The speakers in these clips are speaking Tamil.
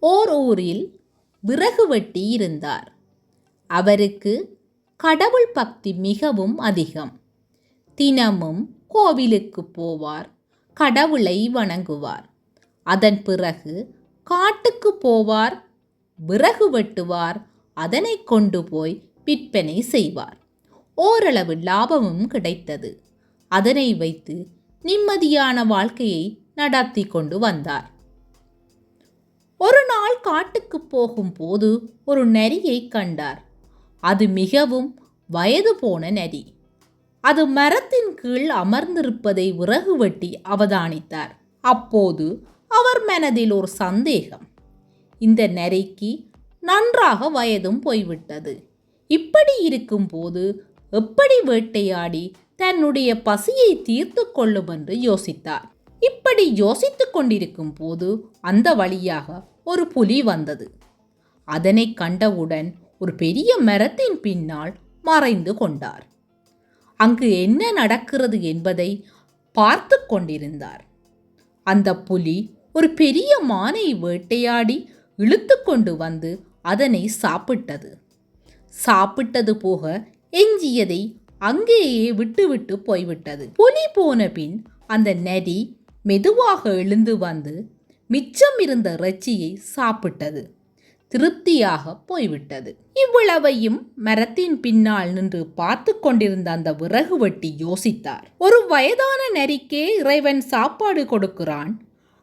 ஓர் ஊரில் விறகு வெட்டி இருந்தார். அவருக்கு கடவுள் பக்தி மிகவும் அதிகம். தினமும் கோவிலுக்கு போவார் கடவுளை வணங்குவார். அதன் பிறகு காட்டுக்கு போவார் விறகு வெட்டுவார் அதனை கொண்டு போய் விற்பனை செய்வார். ஓரளவு லாபமும் கிடைத்தது. அதனை வைத்து நிம்மதியான வாழ்க்கையை நடத்தி கொண்டு வந்தார். ஒரு நாள் காட்டுக்கு போகும்போது ஒரு நரியை கண்டார். அது மிகவும் வயது போன நரி. அது மரத்தின் கீழ் அமர்ந்திருப்பதை விறகு வெட்டி அவதானித்தார். அப்போது அவர் மனதில் ஒரு சந்தேகம். இந்த நரிக்கு நன்றாக வயதும் போய்விட்டது. இப்படி இருக்கும்போது எப்படி வேட்டையாடி தன்னுடைய பசியை தீர்த்து கொள்ளும் என்று யோசித்தார். இப்படி யோசித்துக் கொண்டிருக்கும் போது அந்த வழியாக ஒரு புலி வந்தது. அதனை கண்டவுடன் ஒரு பெரிய மரத்தின் பின்னால் மறைந்து கொண்டார். அங்கு என்ன நடக்கிறது என்பதை பார்த்து கொண்டிருந்தார். அந்த புலி ஒரு பெரிய மானை வேட்டையாடி இழுத்து கொண்டு வந்து அதனை சாப்பிட்டது. சாப்பிட்டது போக எஞ்சியதை அங்கேயே விட்டுவிட்டு போய்விட்டது. புலி போன பின் அந்த நரி மெதுவாக எழுந்து வந்து மிச்சம் இருந்த இறைச்சியை சாப்பிட்டது. திருப்தியாக போய்விட்டது. இவ்வளவையும் மரத்தின் பின்னால் நின்று பார்த்து கொண்டிருந்த அந்த விறகு வெட்டி யோசித்தார். ஒரு வயதான நரிக்கே இறைவன் சாப்பாடு கொடுக்கிறான்.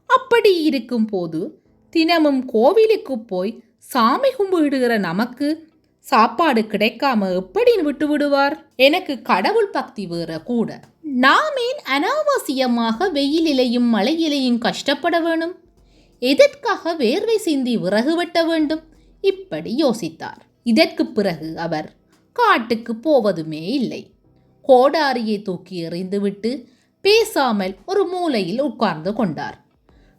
அப்படி இருக்கும் போது தினமும் கோவிலுக்கு போய் சாமி கும்பிடுகிற நமக்கு சாப்பாடு கிடைக்காம எப்படி விட்டு விடுவார் எனக்கு கடவுள் பக்தி வேற கூட. நாமேன் அனாவசியமாக வெயிலிலையும் மழையிலையும் கஷ்டப்பட வேணும். எதற்காக வேர்வை சிந்தி விறகு வெட்ட வேண்டும்? இப்படி யோசித்தார். இதற்கு பிறகு அவர் காட்டுக்கு போவதுமே இல்லை. கோடாரியை தூக்கி எறிந்துவிட்டு பேசாமல் ஒரு மூலையில் உட்கார்ந்து கொண்டார்.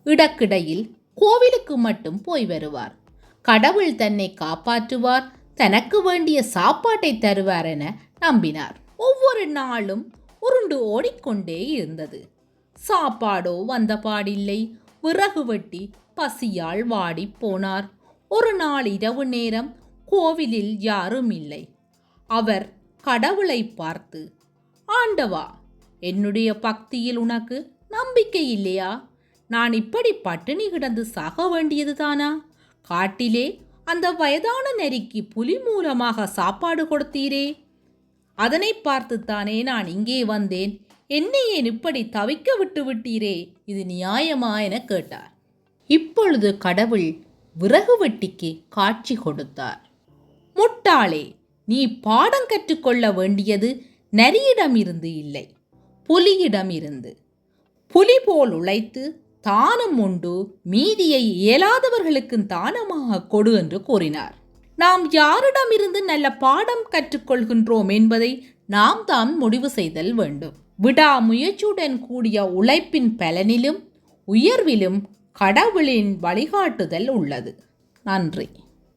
இடக்கிடையில் கோவிலுக்கு மட்டும் போய் வருவார். கடவுள் தன்னை காப்பாற்றுவார் தனக்கு வேண்டிய சாப்பாட்டை தருவார் என நம்பினார். ஒவ்வொரு நாளும் உருண்டு ஓடிக்கொண்டே இருந்தது. சாப்பாடோ வந்த பாடில்லை விறகு வெட்டி பசியால் வாடி போனார். ஒரு நாள் இரவு நேரம் கோவிலில் யாரும் இல்லை அவர் கடவுளை பார்த்து ஆண்டவா என்னுடைய பக்தியில் உனக்கு நம்பிக்கை இல்லையா? நான் இப்படி பட்டினி கிடந்து சாக வேண்டியதுதானா? காட்டிலே அந்த வயதான நரிக்கு புலி மூலமாக சாப்பாடு கொடுத்தீரே. அதனை பார்த்துத்தானே நான் இங்கே வந்தேன். என்னை ஏன் இப்படி தவிக்க விட்டு விட்டீரே இது நியாயமா என கேட்டார். இப்பொழுது கடவுள் விறகு வெட்டிக்கு காட்சி கொடுத்தார். முட்டாளே நீ பாடம் கற்றுக்கொள்ள வேண்டியது நரியிடமிருந்து இல்லை புலியிடமிருந்து. புலி போல் உழைத்து தானம் உண்டு மீதியை இயலாதவர்களுக்கு தானமாக கொடு என்று கூறினார். நாம் யாரிடமிருந்து நல்ல பாடம் கற்றுக்கொள்கின்றோம் என்பதை நாம் தான் முடிவு செய்தல் வேண்டும். விடாமுயற்சியுடன் கூடிய உழைப்பின் பலனிலும் உயர்விலும் கடவுளின் வழிகாட்டுதல் உள்ளது. நன்றி.